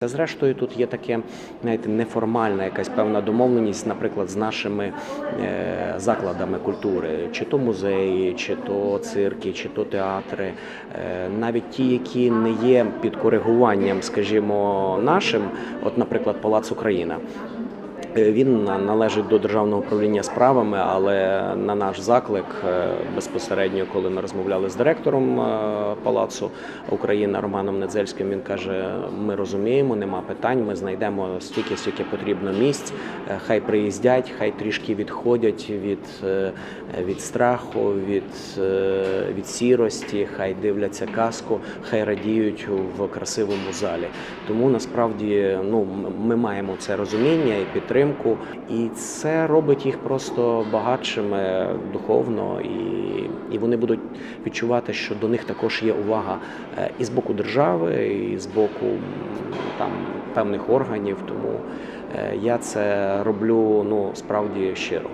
Та зрештою тут є таке, знаєте, неформальна якась певна домовленість, наприклад, з нашими е, закладами культури, чи то музеї, чи то цирки, чи то театри, Е, навіть ті, які не є під коригуванням, скажімо, нашим, от, наприклад, Палац Україна. Е, Він належить до державного управління справами, але на наш заклик е, безпосередньо, коли ми розмовляли з директором е, палацу Україна Романом Недзельським, він каже: ми розуміємо, нема питань. Ми знайдемо стільки, скільки потрібно місць. Хай приїздять, хай трішки відходять від, від страху, від, від сірості, хай дивляться казку, хай радіють в красивому залі. Тому насправді ну ми маємо це розуміння і підтримку, і це робить їх просто багатшими духовно, і, і вони будуть відчувати, що до них також є увага е, і з боку держави, і з боку там певних органів. Тому е, я це роблю ну справді щиро.